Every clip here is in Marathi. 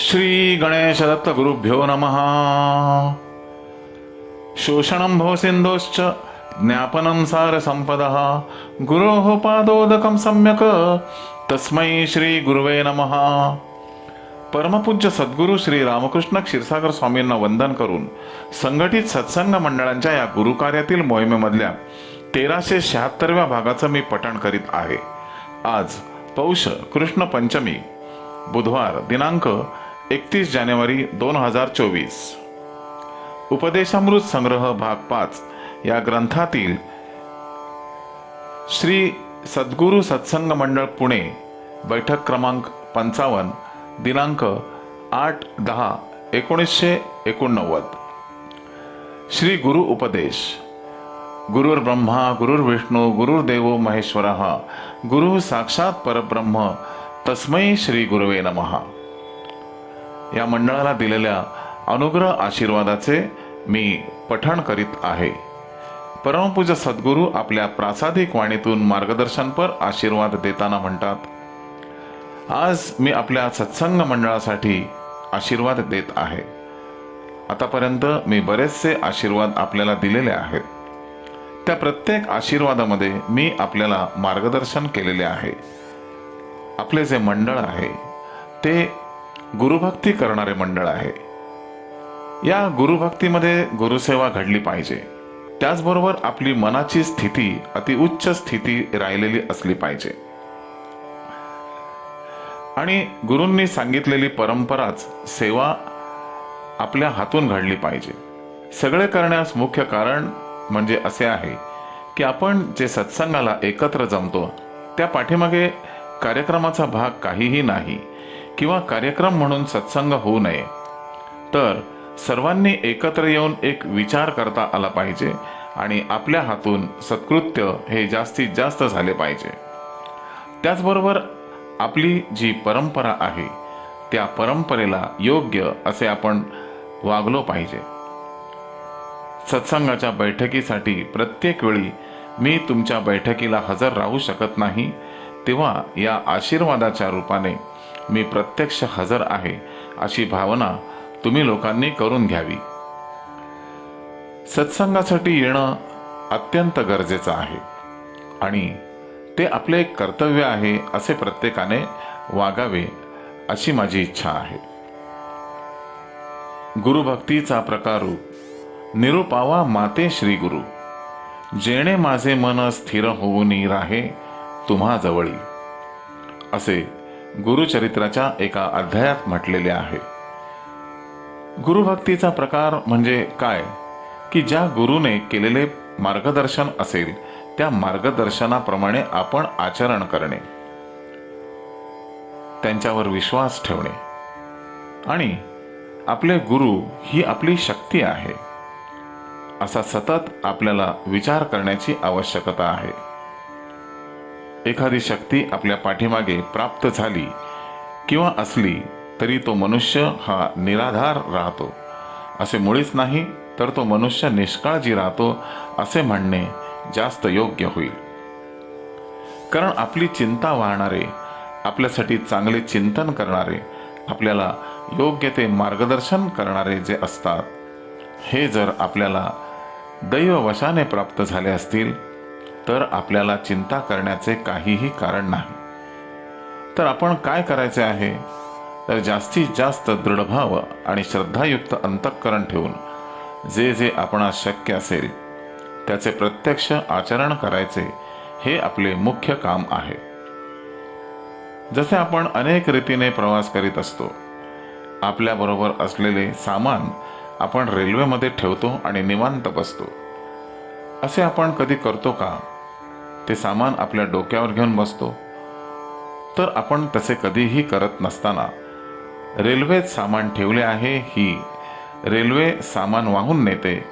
श्री गणेश दत्त गुरुभ्यो नमः। शोषणं भवसिन्धोश्च ज्ञापनं सारसम्पदः। गुरोः पादोदकं सम्यक्। तस्मै श्री गुरुवे नमः। परमपूज्य सद्गुरू श्री रामकृष्ण क्षीरसागर स्वामींना वंदन करून संघटित सत्संग मंडळांच्या या गुरुकार्यातील मोहिमेमधल्या तेराशे शहात्तरव्या भागाचं मी पठण करीत आहे. आज पौष कृष्ण पंचमी बुधवार दिनांक एकतीस जानेवारी दोन हजार चोवीस. उपदेशामृत संग्रह भाग पाच या ग्रंथातील श्री सद्गुरू सत्संग मंडळ पुणे बैठक क्रमांक पंचावन्न दिनांक आठ दहा एकोणीसशे एकोणनव्वद. श्री गुरु उपदेश गुरुर ब्रह्मा गुरुर्विष्णू गुरुर्देवो महेश्वर गुरु साक्षात परब्रह्म तस्मै श्री गुरुवे नमः. या मंडळाला दिलेल्या अनुग्रह आशीर्वादाचे मी पठण करीत आहे. परमपूज सद्गुरू आपल्या प्रासादिक वाणीतून मार्गदर्शनपर आशीर्वाद देताना म्हणतात आज मी आपल्या सत्संग मंडळासाठी आशीर्वाद देत आहे. आतापर्यंत मी बरेचसे आशीर्वाद आपल्याला दिलेले आहेत. त्या प्रत्येक आशीर्वादामध्ये मी आपल्याला मार्गदर्शन केलेले आहे. आपले जे मंडळ आहे ते गुरुभक्ती करणारे मंडळ आहे. या गुरुभक्तीमध्ये गुरुसेवा घडली पाहिजे. त्याचबरोबर आपली मनाची स्थिती अतिउच्च स्थिती राहिलेली असली पाहिजे. आणि गुरूंनी सांगितलेली परंपराच सेवा आपल्या हातून घडली पाहिजे. सगळे करण्यास मुख्य कारण म्हणजे असे आहे की आपण जे सत्संगाला एकत्र जमतो त्या पाठीमागे कार्यक्रमाचा भाग काहीही नाही. किंवा कार्यक्रम म्हणून सत्संग होऊ नये. तर सर्वांनी एकत्र येऊन एक विचार करता आला पाहिजे आणि आपल्या हातून सत्कृत्य हे जास्तीत जास्त झाले पाहिजे. त्याचबरोबर आपली जी परंपरा आहे त्या परंपरेला योग्य असे आपण वागलो पाहिजे. सत्संगाच्या बैठकीसाठी प्रत्येक वेळी मी तुमच्या बैठकीला हजर राहू शकत नाही तेव्हा या आशीर्वादाच्या रूपाने मी प्रत्यक्ष हजर आहे अशी भावना तुम्ही लोकांनी करून घ्यावी. सत्संगासाठी येणं अत्यंत गरजेचं आहे आणि ते आपले एक कर्तव्य आहे असे प्रत्येकाने वागावे अशी माझी इच्छा आहे. गुरुभक्तीचा प्रकारू निरुपावा माते श्री गुरु. जेणे माझे मन स्थिर होऊन राहे तुम्हा जवळी असे गुरुचरित्राच्या एका अध्यायात म्हटलेले आहे. गुरुभक्तीचा प्रकार म्हणजे काय? की ज्या गुरुने केलेले मार्गदर्शन असेल त्या मार्गदर्शनाप्रमाणे आपण आचरण करणे. त्यांच्यावर विश्वास ठेवणे. आणि आपले गुरु ही आपली शक्ती आहे. असा सतत आपल्याला विचार करण्याची आवश्यकता आहे. एखादी शक्ती आपल्या पाठीमागे प्राप्त झाली किंवा असली तरी तो मनुष्य हा निराधार राहतो. असे मुळीच नाही तर तो मनुष्य निष्काळजी राहतो असे म्हणणे जास्त योग्य होईल. कारण आपली चिंता वाहणारे आपल्यासाठी चांगले चिंतन करणारे आपल्याला योग्य ते मार्गदर्शन करणारे जे असतात हे जर आपल्याला दैववशाने प्राप्त झाले असतील तर आपल्याला चिंता करण्याचे काहीही कारण नाही. तर आपण काय करायचे आहे? तर जास्तीत जास्त दृढभाव आणि श्रद्धायुक्त अंतःकरण ठेवून जे जे आपणास शक्य असेल त्याचे प्रत्यक्ष आचरण करायचे हे आपले मुख्य काम आहे. जसे आपण अनेक रीतीने प्रवास करीत असतो आपल्याबरोबर असलेले सामान आपण रेल्वेमध्ये ठेवतो आणि निवांत बसतो. असे आपण कधी करतो का? ते सामान आपल्या डोक्यावर घेऊन बसतो. तर आपण तसे कधीही करत नसताना रेल्वेत सामान ठेवले आहे ही रेल्वे सामान वाहून नेते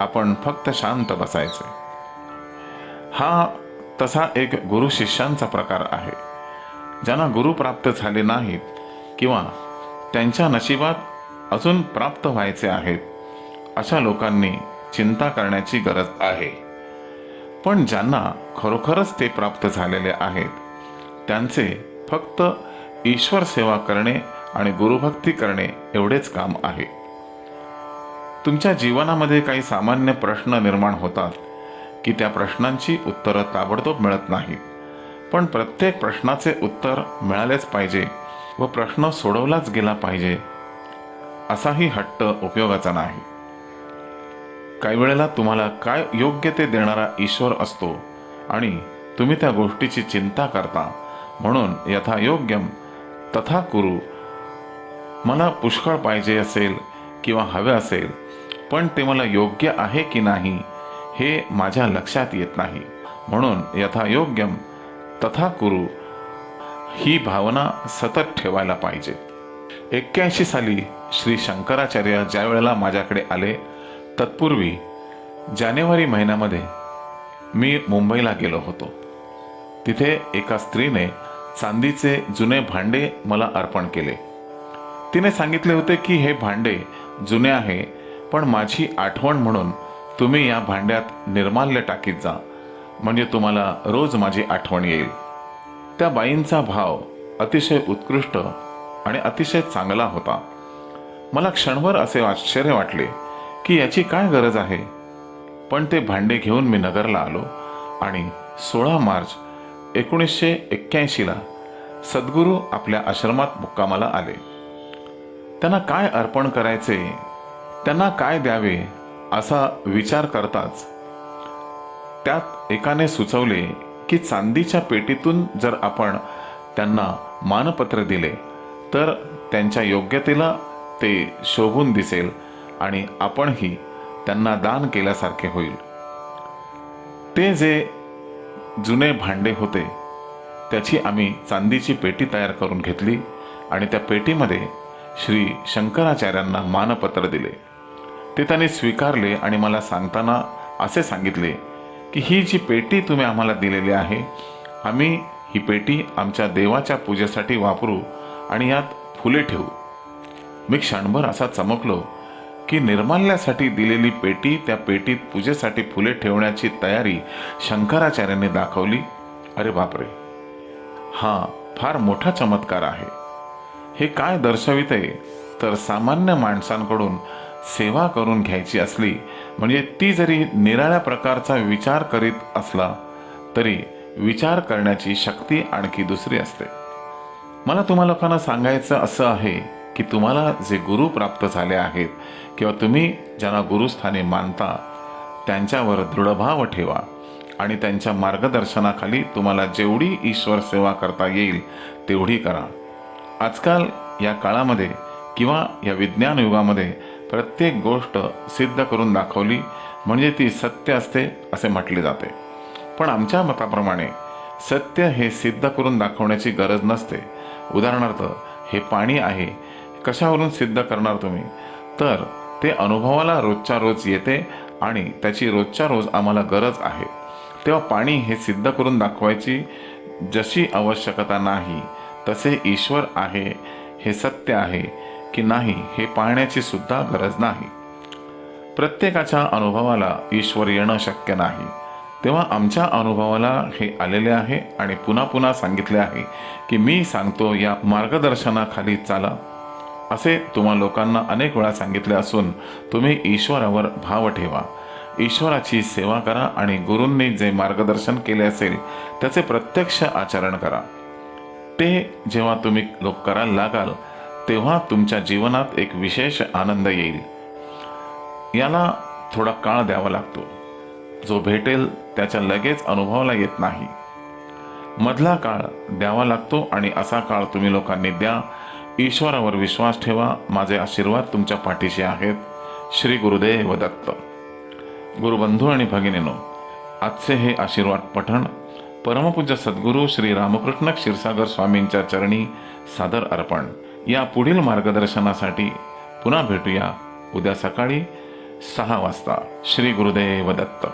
आपण फक्त शांत बसायचे. हा तसा एक गुरु शिष्यांचा प्रकार आहे. ज्यांना गुरु प्राप्त झाले नाहीत किंवा त्यांच्या नशिबात अजून प्राप्त व्हायचे आहेत अशा लोकांनी चिंता करण्याची गरज आहे. पण ज्यांना खरोखरच ते प्राप्त झालेले आहेत त्यांचे फक्त ईश्वर सेवा करणे आणि गुरुभक्ती करणे एवढेच काम आहे. तुमच्या जीवनामध्ये काही सामान्य प्रश्न निर्माण होतात की त्या प्रश्नांची उत्तरं ताबडतोब मिळत नाहीत. पण प्रत्येक प्रश्नाचे उत्तर मिळालेच पाहिजे व प्रश्न सोडवलाच गेला पाहिजे असाही हट्ट उपयोगाचा नाही. काही वेळेला तुम्हाला काय योग्य ते देणारा ईश्वर असतो आणि तुम्ही त्या गोष्टीची चिंता करता. म्हणून यथायोग्यम तथा कुरु. मला पुष्कळ पाहिजे असेल किंवा हवे असेल पण ते मला योग्य आहे की नाही हे माझ्या लक्षात येत नाही. म्हणून यथायोग्यम तथा कुरु. ही भावना सतत ठेवायला पाहिजे. एक्क्याऐंशी साली श्री शंकराचार्य ज्या वेळेला माझ्याकडे आले तत्पूर्वी जानेवारी महिन्यामध्ये मी मुंबईला गेलो होतो. तिथे एका स्त्रीने चांदीचे जुने भांडे मला अर्पण केले. तिने सांगितले होते की हे भांडे जुने आहे पण माझी आठवण म्हणून तुम्ही या भांड्यात निर्माल्य टाकीत जा म्हणजे तुम्हाला रोज माझी आठवण येईल. त्या बाईंचा भाव अतिशय उत्कृष्ट आणि अतिशय चांगला होता. मला क्षणभर असे आश्चर्य वाटले. की याची काय गरज आहे? पण ते भांडे घेऊन मी नगरला आलो आणि सोळा मार्च एकोणीसशे एक्क्याऐंशीला सद्गुरू आपल्या आश्रमात मुक्कामाला आले. त्यांना काय अर्पण करायचे? त्यांना काय द्यावे असा विचार करताच त्यात एकाने सुचवले की चांदीच्या पेटीतून जर आपण त्यांना मानपत्र दिले तर त्यांच्या योग्यतेला ते शोभून दिसेल आणि आपणही त्यांना दान केल्यासारखे होईल. ते जे जुने भांडे होते त्याची आम्ही चांदीची पेटी तयार करून घेतली आणि त्या पेटीमध्ये श्री शंकराचार्यांना मानपत्र दिले. ते त्यांनी स्वीकारले आणि मला सांगताना असे सांगितले की ही जी पेटी तुम्ही आम्हाला दिलेली आहे आम्ही ही पेटी आमच्या देवाच्या पूजेसाठी वापरू आणि यात फुले ठेवू. मी क्षणभर असा चमकलो की निर्माल्यासाठी दिलेली पेटी त्या पेटीत पूजेसाठी फुले ठेवण्याची तयारी शंकराचार्यांनी दाखवली. अरे बापरे. हा फार मोठा चमत्कार आहे. हे काय दर्शविते तर सामान्य माणसांकडून सेवा करून घ्यायची असली म्हणजे ती जरी निराळ्या प्रकारचा विचार करीत असला तरी विचार करण्याची शक्ती आणखी दुसरी असते. मला तुम्हा लोकांना सांगायचं असं आहे की तुम्हाला जे गुरु प्राप्त झाले आहेत किंवा तुम्ही ज्यांना गुरुस्थानी मानता त्यांच्यावर दृढभाव ठेवा आणि त्यांच्या मार्गदर्शनाखाली तुम्हाला जेवढी ईश्वर सेवा करता येईल तेवढी करा. आजकाल या काळामध्ये किंवा या विज्ञान युगामध्ये प्रत्येक गोष्ट सिद्ध करून दाखवली म्हणजे ती सत्य असते असे म्हटले जाते. पण आमच्या मताप्रमाणे सत्य हे सिद्ध करून दाखवण्याची गरज नसते. उदाहरणार्थ हे पाणी आहे कशावरून सिद्ध करणार तुम्ही? तर ते अनुभवाला रोजच्या रोज येते आणि त्याची रोजच्या रोज आम्हाला गरज आहे. तेव्हा पाणी हे सिद्ध करून दाखवायची जशी आवश्यकता नाही तसे ईश्वर आहे हे सत्य आहे की नाही हे पाहण्याची सुद्धा गरज नाही. प्रत्येकाच्या अनुभवाला ईश्वर येणं शक्य नाही. तेव्हा आमच्या अनुभवाला हे आलेले आहे आणि पुन्हा पुन्हा सांगितले आहे की मी सांगतो या मार्गदर्शनाखाली चाला. असे तुम्हा लोकांना अनेक वेळा सांगितले असून तुम्ही ईश्वरावर भाव ठेवा. ईश्वराची सेवा करा आणि गुरूंनी जे मार्गदर्शन केले असेल त्याचे प्रत्यक्ष आचरण करा. ते जेव्हा तुम्ही लोक करायला लागाल तेव्हा तुमच्या जीवनात एक विशेष आनंद येईल. याला थोडा काळ द्यावा लागतो. जो भेटेल त्याच्या लगेच अनुभवाला येत नाही. मधला काळ द्यावा लागतो आणि असा काळ तुम्ही लोकांनी द्या ईश्वरावर विश्वास ठेवा. माझे आशीर्वाद तुमच्या पाठीशी आहेत. श्री गुरुदेव दत्त. गुरुबंधू आणि भगिनीनो आजचे हे आशीर्वाद पठण परमपूज्य सद्गुरू श्री रामकृष्ण क्षीरसागर स्वामींच्या चरणी सादर अर्पण. या पुढील मार्गदर्शनासाठी पुन्हा भेटूया उद्या सकाळी सहा वाजता. श्री गुरुदेव दत्त.